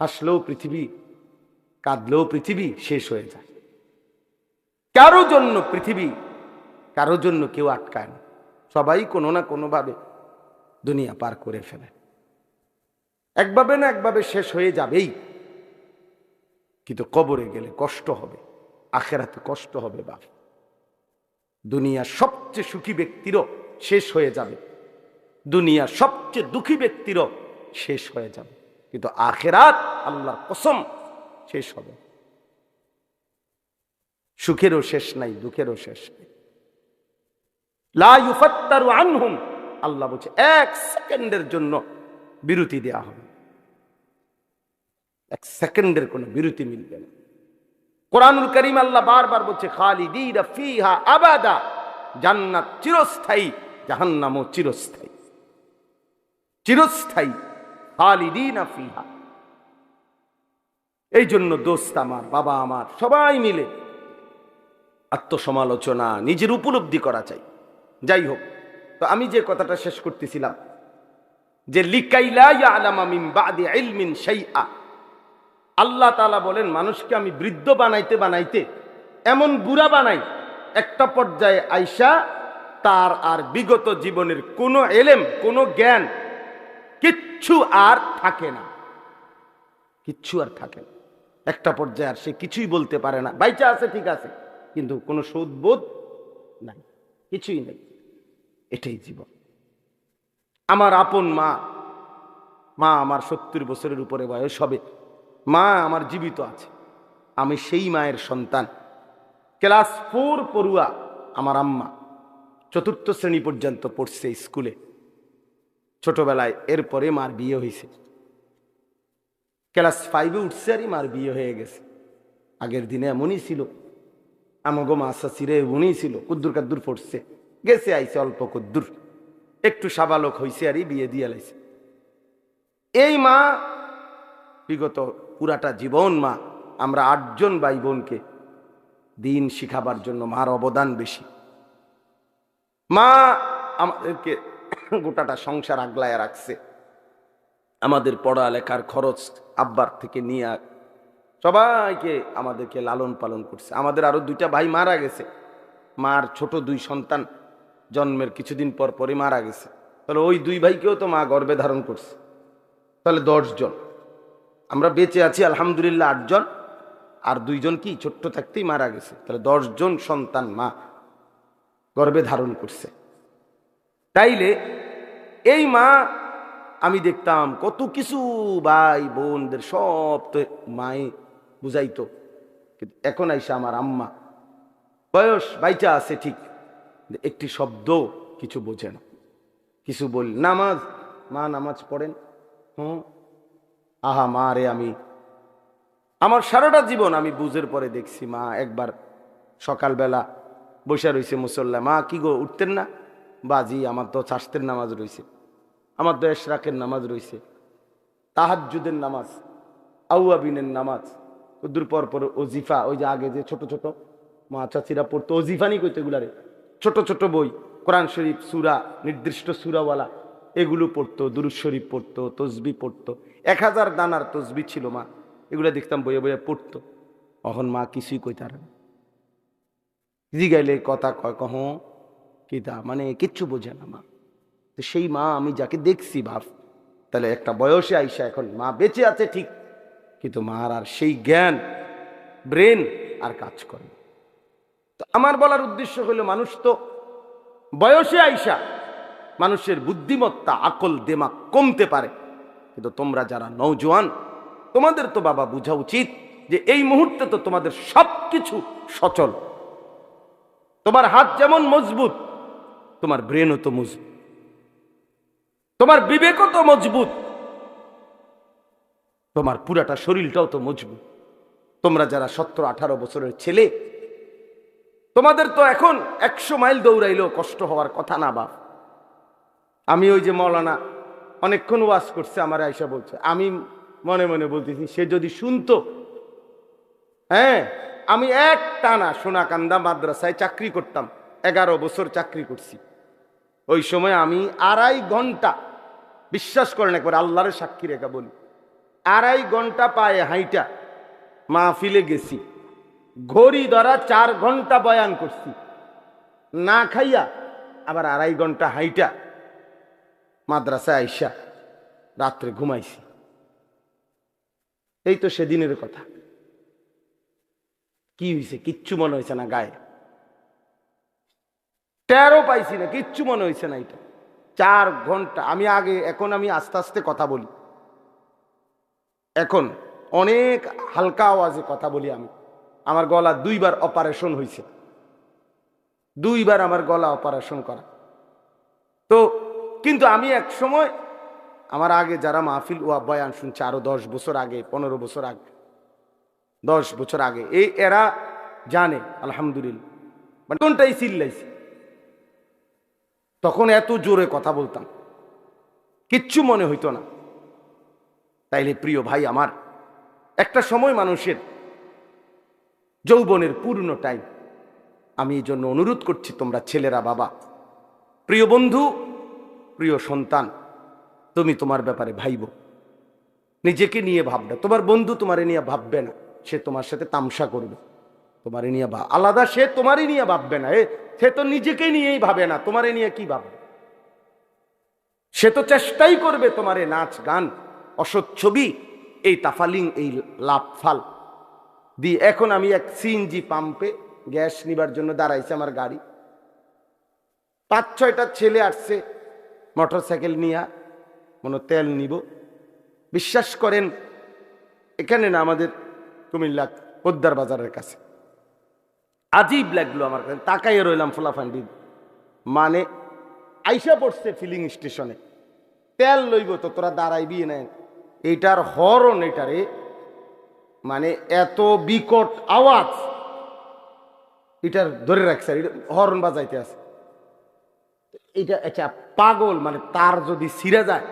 হাসলেও পৃথিবী কাঁদলেও পৃথিবী, শেষ হয়ে যায়। কারও জন্য পৃথিবী, কারও জন্য কেউ আটকায় না। সবাই কোনো না কোনোভাবে দুনিয়া পার করে ফেলে। একভাবে না একভাবে শেষ হয়ে যাবেই। কিন্তু কবরে গেলে কষ্ট হবে, আখেরাতে কষ্ট হবে বাপ দুনিয়ার সবচেয়ে সুখী ব্যক্তিরও শেষ হয়ে যাবে। দুনিয়ার সবচেয়ে দুঃখী ব্যক্তিরও শেষ হয়ে যাবে। কিন্তু আখেরাত আল্লাহর কসম শেষ হবে। সুখেরও শেষ নাই, দুঃখেরও শেষ নাই। লা আনহুম, আল্লাহ বলছে, এক সেকেন্ডের জন্য বিরতি দেয়া হবে। এক সেকেন্ডের কোনো বিরতি মিলবে না। কোরআনুল করিম আল্লাহ বারবার বলছে, খালিদিনা ফিহা আবাদা, জান্নাত চিরস্থায়ী, জাহান্নামও চিরস্থায়ী। চিরস্থায়ী। খালিদিনা এই জন্য দোস্ত আমার, বাবা আমার, সবাই মিলে আত্মসমালোচনা নিজের উপলব্ধি করা চাই। যাই হোক, তো আমি যে কথাটা শেষ করতেছিলাম, যে আল্লাহ তাআলা বলেন, মানুষকে আমি বৃদ্ধ বানাইতে বানাইতে, এমন বুড়া বানাই, একটা পর্যায়ে আইসা তার আর বিগত জীবনের কোনো এলেম, কোনো জ্ঞান কিচ্ছু আর থাকে না। কিচ্ছু আর থাকে না। একটা পর্যায়ে আর সে কিছুই বলতে পারে না। বাইচা আছে, ঠিক আছে, কিন্তু কোনো সৌদবোধ নাই, কিছুই নেই। এটাই জীবন। আমার আপন মা মা আমার সত্তর বছরের উপরে বয়স হবে, মা আমার জীবিত আছে, আমি সেই মায়ের সন্তান। ক্লাস ফোর পড়ুয়া আমার আম্মা, চতুর্থ শ্রেণি পর্যন্ত পড়ছে স্কুলে। ছোটবেলায় এরপরে মার বিয়ে হয়েছে। ক্লাস ফাইভে উঠছে আরই মার বিয়ে হয়ে গেছে। আগের দিনে এমনই ছিল। আমাগো মাসা চিরে উনি ছিল, কুদ্দুর কাদ্দুর পড়ছে। গেছে, আইছে অল্প কুদ্দুর। একটু সাবালক হয়েছে আরই বিয়ে দিয়ে লাইছে। এই মা, বিগত পুরাটা জীবন মা, আমরা আটজন ভাই বোনকে দিন শিখাবার জন্য মার অবদান বেশি। মা আমাদেরকে গোটাটা সংসার আগলায় রাখছে। আমাদের পড়ালেখার খরচ আব্বার থেকে নিয়ে সবাইকে আমাদেরকে লালন পালন করছে। আমাদের আরও দুইটা ভাই মারা গেছে। মার ছোট দুই সন্তান জন্মের কিছুদিন পর পরে মারা গেছে। তাহলে ওই দুই ভাইকেও তো মা গর্বে ধারণ করছে। তাহলে জন। আমরা বেঁচে আছি, আলহামদুলিল্লাহ আটজন আর দুইজন কি ছোট্ট থাকতেই মারা গেছে। তাহলে জন সন্তান মা গর্বে ধারণ করছে। তাইলে এই মা আমি দেখতাম কত কিছু ভাই বোনদের সব তো মায়ে বুঝাইতো। কিন্তু এখন আইসা আমার আম্মা। বয়স বাইচা আছে ঠিক একটি শব্দ কিছু বোঝে না। কিছু বল নামাজ, মা নামাজ পড়েন। হুম? আহা মা রে আমি। আমার সারাটা জীবন আমি বুঝের পরে দেখছি মা। একবার সকালবেলা বসে রয়েছে মুসল্লা। মা, কি গো, উঠতেন না? বাজি, আমার তো চাষতের নামাজ রয়েছে আমার তো এশরাকের নামাজ রয়েছে তাহাজুদের নামাজ, আউয়াবিনের নামাজ দূর পর পর ওজিফা, ওই যে আগে যে ছোট ছোট মা চাচিরা পড়তো, ওজিফানি কইতো এগুলারে ছোট ছোট বই, কোরআন শরীফ, সুরা, নির্দিষ্ট সুরাওয়ালা, এগুলো পড়তো, দুরুদ শরীফ পড়তো, তসবি পড়তো। এক হাজার দানার তসবি ছিল মা, এগুলো দেখতাম বইয়ে বইয়ে পড়তো। এখন মা কিছুই কইতার জিগাইলে কথা কয়, কহ কিতা মানে কিচ্ছু বোঝে না মা। তো সেই মা আমি যাকে দেখছি ভাব তাহলে একটা বয়সে আইসা এখন মা বেঁচে আছে ঠিক, কিন্তু মার আর সেই জ্ঞান, ব্রেন আর কাজ করে তো আমার বলার উদ্দেশ্য হলো, মানুষ তো বয়সে আইসা মানুষের বুদ্ধিমত্তা, আকল, দেমাক কমতে পারে। কিন্তু তোমরা যারা নৌজোয়ান তোমাদের তো বাবা বোঝা উচিত যে এই মুহূর্তে তো তোমাদের সব কিছু সচল। তোমার হাত যেমন মজবুত তোমার ব্রেনও তো মজবুত। তোমার বিবেকও তো মজবুত। তোমার পুরাটা শরীরটাও তো মজবুত। তোমরা যারা সতেরো, আঠারো বছরের ছেলে, তোমাদের তো এখন একশো মাইল দৌড়াইলেও কষ্ট হওয়ার কথা না, বাপ। আমি ওই যে মৌলানা অনেকক্ষণ ওয়াজ করছে, আমার আয়সা বলছে, আমি মনে মনে বলতেছি, সে যদি শুনতো হ্যাঁ আমি এক টানা সোনাকান্দা মাদ্রাসায় চাকরি করতাম, এগারো বছর চাকরি করছি। ওই সময় আমি আড়াই ঘণ্টা বিশ্বাস করেন একবার আল্লাহরের সাক্ষী রেখা বলি। আড়াই ঘণ্টা পায়ে হাইটা মাহফিলে গেছি। ঘড়ি ধরা চার ঘণ্টা বয়ান করছি। না খাইয়া আবার আড়াই ঘণ্টা হাইটা মাদ্রাসায় আইসা রাত্রে ঘুমাইছি। এই তো সেদিনের কথা। কি হয়েছে কিচ্ছু মনে হয়েছে না গায়ে। টেরও পাইছি না, কিচ্ছু মনে হয়েছে না এটা। চার ঘণ্টা, আমি আগে, এখন আমি আস্তে আস্তে কথা বলি। এখন অনেক হালকা আওয়াজে কথা বলি আমি। আমার গলা দুইবার অপারেশন হয়েছে দুইবার আমার গলা অপারেশন করা। তো, কিন্তু আমি এক সময়, আমার আগে যারা মাহফিল ওয়া বয়ান শুনছে, আরও দশ বছর আগে, পনেরো বছর আগে, দশ বছর আগে, এই এরা জানে, আলহামদুলিল্লাহ। মানে কোনটাই চিল্লাইছে? তখন এত জোরে কথা বলতাম। কিচ্ছু মনে হইতো না। তাইলে প্রিয় ভাই আমার, একটা সময় মানুষের যৌবনের পূর্ণ টাইম আমি এই জন্য অনুরোধ করছি তোমরা ছেলেরা, বাবা, প্রিয় বন্ধু, প্রিয় সন্তান, তুমি তোমার ব্যাপারে ভাইব। নিজেকে নিয়ে ভাববে তোমার বন্ধু তোমারে নিয়ে ভাববে না। সে তোমার সাথে তামসা করবে। তোমারে নিয়ে আলাদা সে তোমারই নিয়ে ভাববে না। এ সে তো নিজেকে নিয়েই ভাবে না, তোমারে নিয়ে কি ভাবে? সে তো চেষ্টাই করবে তোমারে নাচ, গান, অসৎ ছবি, এই তাফালিং, এই লাভ ফাল। দিয়ে এখন আমি এক সিএনজি পাম্পে গ্যাস নিবার জন্য দাঁড়াইছে আমার গাড়ি। পাঁচ, ছয়টা ছেলে আসছে, মোটর সাইকেল নিয়ে, মনে তেল নিব। বিশ্বাস করেন, এখানে না আমাদের কুমিল্লা পোদ্দার বাজারের কাছে। আজীব লাগল আমার কাছে। তাকাইয়ে রইলাম ফোলাফান্ডি মানে আইসা পড়ছে ফিলিং স্টেশনে তেল লইব তো, তোরা দাঁড়াইবি না। এইটার হরন এটারে। মানে এত বিকট আওয়াজ। এটার ধরে রাখছে হরন বাজাইতে আছে। এটা আচ্ছা পাগল মানে তার যদি ছিঁড়ে যায়।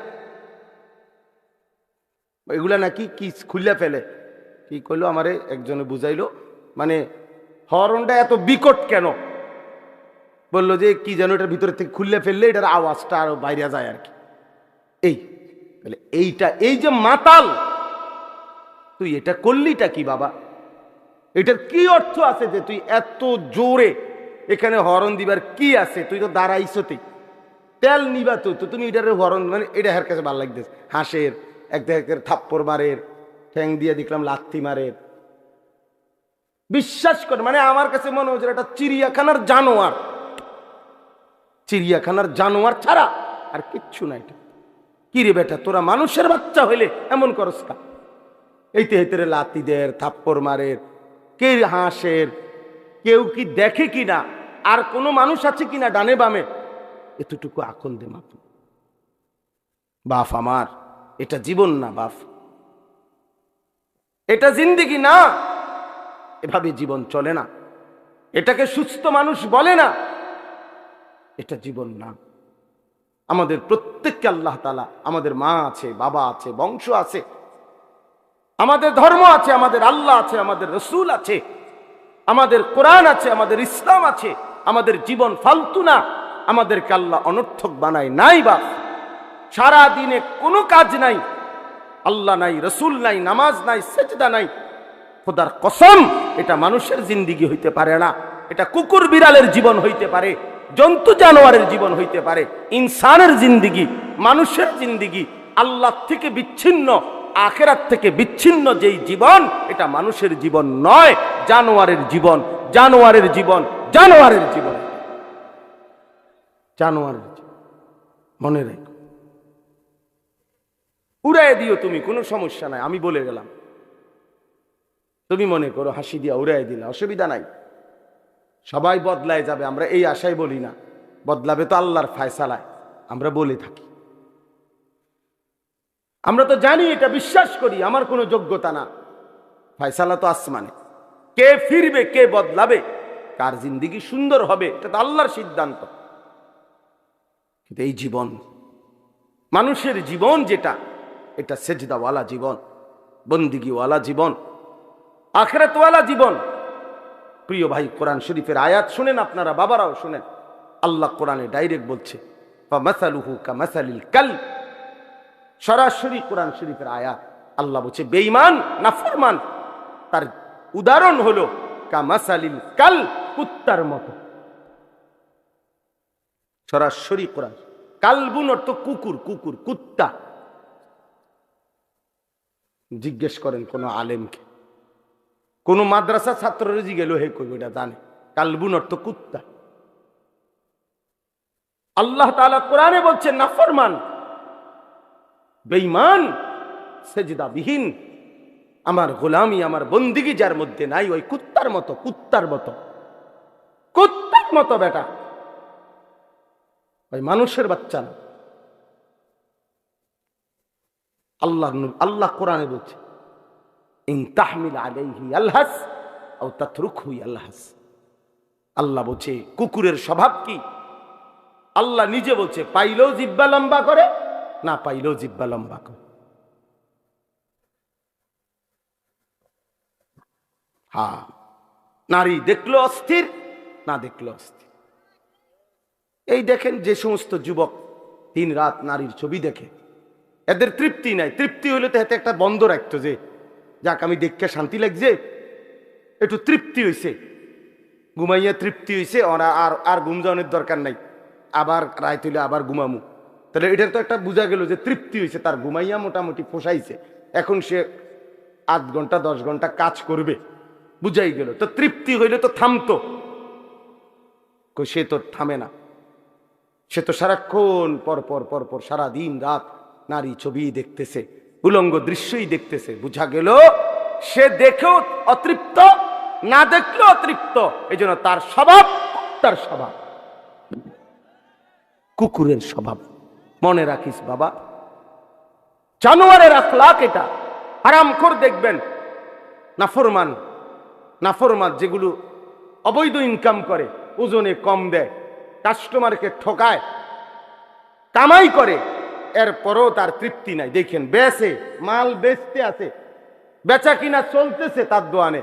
এগুলা নাকি কি খুললে ফেলে? কি কইলো আমারে? একজনে বুঝাইলো। মানে হরনটা এত বিকট কেন? বলল যে, কি যেন এটার ভিতরে থেকে খুললে ফেললে এটার আওয়াজটা আরও বাইরে যায় আর কি। এই, তাহলে এইটা, এই যে মাতাল, তুই এটা করলিটা কি বাবা? এটার কি অর্থ আছে যে তুই এত জোরে এখানে হরন দিবার কি আছে? তুই তো দাঁড়াইছতেই। তেল নিবা তুই তো তুমি এটার হরন মানে এটা হের কাছে ভালো লাগতেছে। হাঁসের, এক দেখার থাপ্পর মারের, ঠ্যাং দিয়ে দেখলাম লাত্তি মারের। বিশ্বাস করে মানে আমার কাছে মনে হচ্ছে এটা চিড়িয়াখানার জানোয়ার। চিড়িয়াখানার জানোয়ার ছাড়া আর কিচ্ছু না এটা। কি রে বেটা, তোরা মানুষের বাচ্চা হইলে এমন করস কা? এইতে হেতেরে লাতিদের থাপ্পর মারের কে হাঁসের, কেউ কি দেখে কিনা আর কোনো মানুষ আছে কিনা ডানে বামে? এতটুকু আকল দে মাপ বাপ আমার, এটা জীবন না বাপ। এটা জিন্দিগি না। এভাবে জীবন চলে না। এটাকে সুস্থ মানুষ বলে না। এটা জীবন না। আমাদের প্রত্যেককে আল্লাহ তালা আমাদের মা আছে, বাবা আছে, বংশ আছে, আমাদের ধর্ম আছে, আমাদের আল্লাহ আছে, আমাদের রসুল আছে, আমাদের কোরআন আছে, আমাদের ইসলাম আছে, আমাদের জীবন ফালতু না। আমাদেরকে আল্লাহ অনর্থক বানায় নাই বা। সারা দিনে কোনো কাজ নাই। আল্লাহ নাই, রসুল নাই, নামাজ নাই, সেজদা নাই। খোদার কসম, এটা মানুষের জিন্দিগি হইতে পারে না। এটা কুকুর বিড়ালের জীবন হইতে পারে, জন্তু জানোয়ারের জীবন হইতে পারে। ইনসানের জিন্দিগি, মানুষের জিন্দিগি, আল্লাহ থেকে বিচ্ছিন্ন, আখেরাত থেকে বিচ্ছিন্ন যেই জীবন, এটা মানুষের জীবন নয়, জানোয়ারের জীবন। জানোয়ারের জীবন জানোয়ারের জীবন। জানোয়ারের জীবন। মনে রেখো। উড়াই দিও তুমি, কোনো সমস্যা নাই, আমি বলে গেলাম। তুমি মনে করো হাসি দিয়া উড়াই দিলা, অসুবিধা নাই। সবাই বদলায় যাবে, আমরা এই আশাই বলি না। বদলাবে তো আল্লাহর ফায়সালায়, আমরা বলে থাকি। আমরা তো জানি, এটা বিশ্বাস করি, আমার কোনো যোগ্যতা না। ফায়সালা তো আসমানে। কে ফিরবে, কে বদলাবে, কার জিন্দিগি সুন্দর হবে, এটা তো আল্লাহর সিদ্ধান্ত। কিন্তু এই জীবন, মানুষের জীবন যেটা, এটা সেজদাওয়ালা জীবন, বন্দিগিওয়ালা জীবন। আখেরাতওয়ালা জীবন। প্রিয় ভাই, কোরআন শরীফের আয়াত শুনেন আপনারা, বাবারাও শুনেন। আল্লাহ কোরআনে ডাইরেক্ট বলছে কাল। সরাসরি কোরআন শরীফের আয়াত। আল্লাহ বলছে, বেঈমান, নাফরমান। তার উদাহরণ হলো, কামাসালিল কাল, কুত্তার মতো। সরাসরি কোরআন, কালবুন অর্থ কুকুর কুকুর, কুত্তা। জিজ্ঞেস করেন কোন আলেমকে কোন মাদ্রাসা ছাত্রের জিগেল হে কই এটা জানে। কালবুন অর্থ কুত্তা। আল্লাহ তাআলা কোরআনে বলছেন নাফরমান বেঈমান সেজদা বিহীন আমার গোলামি, আমার বন্দিগি যার মধ্যে নাই, ওই কুত্তার মতো কুত্তার মতো। কুত্তার মতো বেটা। ওই মানুষের বাচ্চা না। আল্লাহ আল্লাহ কোরআনে বলছে ইন তাহমিল আলাইহি আলহাস আও তাতরুকহু আলহাস আল্লাহ বলছে, কুকুরের স্বভাব কি? আল্লাহ নিজে বলছে, পাইলেও জিব্বা লম্বা করে, না পাইলেও জিব্বা লম্বা করে। হ্যাঁ নারী দেখল অস্থির, না দেখল অস্থির। এই দেখেন যে সমস্ত যুবক দিন রাত নারীর ছবি দেখে, এদের তৃপ্তি নাই। তৃপ্তি হলে তো এতে একটা বন্ধ রাখতো যে যাক, আমি দেখতে শান্তি লাগছে। একটু তৃপ্তি হয়েছে ঘুমাইয়া তৃপ্তি হয়েছে ওরা আর আর ঘুম দরকার নাই। আবার রায় তুলে আবার ঘুমামু। তাহলে এটার তো একটা বোঝা গেল যে তৃপ্তি হয়েছে তার ঘুমাইয়া মোটামুটি পোষাইছে। এখন সে আধ ঘণ্টা, দশ ঘণ্টা কাজ করবে। বুঝাই গেল। তো তৃপ্তি হইলে তো থামতো। সে তো থামে না। সে তো সারাক্ষণ পর পর পর পর সারা দিন রাত নারী ছবি দেখতেছে। উলঙ্গ দৃশ্যই দেখতেছে, বুঝা গেল সে দেখেও অতৃপ্ত, না দেখলেও অতৃপ্ত। এই জন্য তার স্বভাব তার স্বভাব। কুকুরের স্বভাব। মনে রাখিস বাবা, জানোয়ারের আখলাক এটা। হারাম খোর দেখবেন। নাফরমান নাফরমান যেগুলো অবৈধ ইনকাম করে, ওজনে কম দেয় কাস্টমারকে ঠকায়, কামাই করে। এরপরও তার তৃপ্তি নাই। দেখেন, বেচে, মাল বেচতে আছে। বেচা কিনা চলতেছে তার দোয়ানে।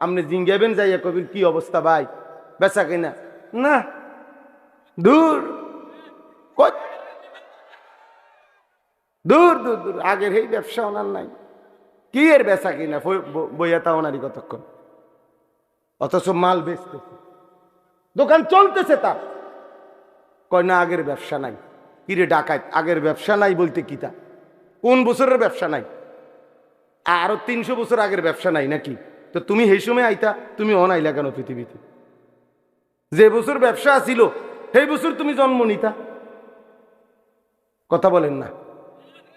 আপনি জিঙ্গেবেন, যাইয়া কবির কি অবস্থা ভাই? বেচা কিনা? না। দূর। দূর দূর দূর। আগের এই ব্যবসা ওনার নাই। কি এর বেচা কিনা? বই- বই- বইয়া তা ওনারই কতক্ষণ? অথচ মাল বেচতেছে। দোকান চলতেছে তার। কয় না, আগের ব্যবসা নাই। কিরে ডাকাত, আগের ব্যবসা নাই বলতে কি তা? কোন বছরের ব্যবসা নাই? আরও তিনশো বছর আগের ব্যবসা নাই নাকি? তো তুমি সেই সময় আইতা, তুমি অনাইলা কেন পৃথিবীতে? যে বছর ব্যবসা ছিল সেই বছর তুমি জন্ম নিতা। কথা বলেন না।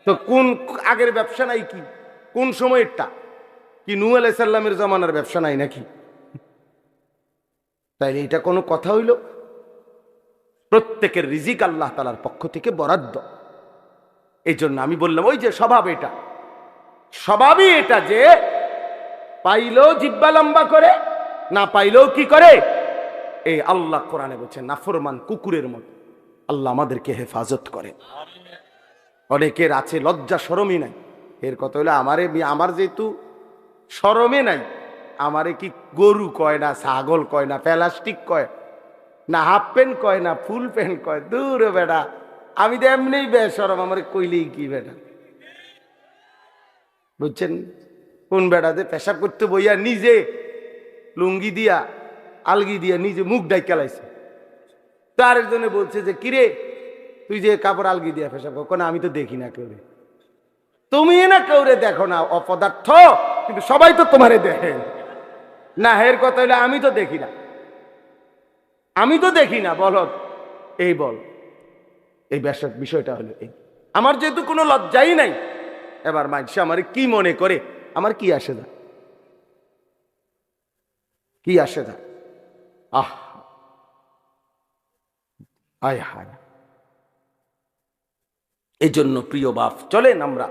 তো কোন আগের ব্যবসা নাই কি? কোন সময়েরটা কি নু আলাইসাল্লামের জমানার ব্যবসা নাই নাকি? তাইলে এটা কোনো কথা হইল? প্রত্যেকের রিজিক আল্লাহ তালার পক্ষ থেকে বরাদ্দ। এই জন্য আমি বললাম, ওই যে স্বভাব এটা। স্বভাবই এটা যে পাইলেও জিব্বা লম্বা করে, না পাইলেও কি করে? এই আল্লাহ কোরআনে বলছে, নাফরমান কুকুরের মতো। আল্লাহ আমাদেরকে হেফাজত করে অনেকের আছে লজ্জা, সরমই নাই। এর কথা হলো, আমারে আমার যেহেতু সরমে নাই, আমারে কি গরু কয় না, ছাগল কয় না, প্লাস্টিক কয় না হাফ প্যান্ট কয়, না ফুল প্যান্ট কয়। দূর বেটা আমি তো এমনিই বেসরম, আমার কইলেই কি বেটা বুঝছেন? কোন বেড়াতে পেশাব করতে বইয়া নিজে লুঙ্গি দিয়া, আলগি দিয়া নিজে মুখ ডাই কেলাইছে তো আরেকজনে বলছে যে, কিরে, তুই যে কাপড় আলগি দিয়া পেশাব কর না আমি তো দেখি না কেউ তুমি না কেউরে দেখো না, অপদার্থ। কিন্তু সবাই তো তোমারে দেখে। না, হের কথা হইলে আমি তো দেখি না। আমি তো দেখি না, বল এই বল, এই ব্যাস- বিষয়টা হলো এই। আমার যেহেতু কোনো লজ্জাই নাই, এবার মানুষ আমার কি মনে করে, আমার কি আসে না? কি আসে না? আহ! আয় হায়। এই জন্য প্রিয় বাপ, চলেন আমরা।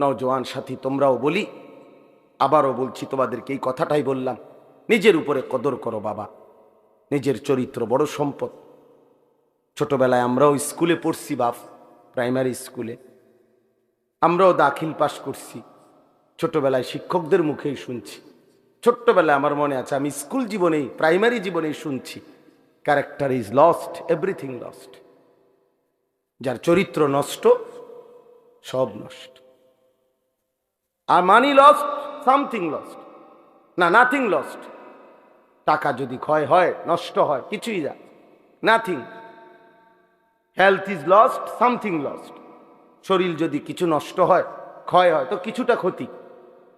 নওজোয়ান সাথী, তোমরাও বলি। আবারও বলছি, তোমাদেরকে এই কথাটাই বললাম। নিজের উপরে কদর করো, বাবা। নিজের চরিত্র বড় সম্পদ। ছোটবেলায় আমরাও স্কুলে পড়ছি বাপ, প্রাইমারি স্কুলে। আমরাও দাখিল পাশ করছি। ছোটবেলায় শিক্ষকদের মুখেই শুনছি। ছোট্টবেলায় আমার মনে আছে, আমি স্কুল জীবনেই, প্রাইমারি জীবনেই শুনছি character is lost everything lost যার চরিত্র নষ্ট, সব নষ্ট। আর মানি লস্ট সামথিং লস্ট না নাথিং লস্ট টাকা যদি ক্ষয় হয়, নষ্ট হয়, কিছুই যা nothing health is lost something lost শরীর যদি কিছু নষ্ট হয়, ক্ষয় হয়, তো কিছুটা ক্ষতি।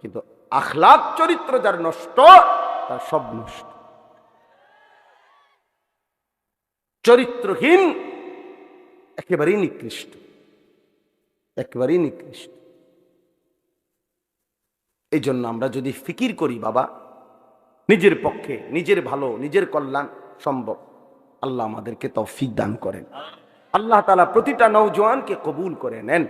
কিন্তু আখলাক চরিত্র যার নষ্ট, তার সব নষ্ট। চরিত্রহীন একেবারেই নিকৃষ্ট। একেবারেই নিকৃষ্ট। এই জন্য আমরা যদি ফিকির করি, বাবা নিজের পক্ষে, নিজের ভালো, নিজের কল্যাণ সম্ভব। আল্লাহ আমাদেরকে তৌফিক দান করেন। আল্লাহ তালা প্রতিটা নৌজওয়ানকে কবুল করে নেন।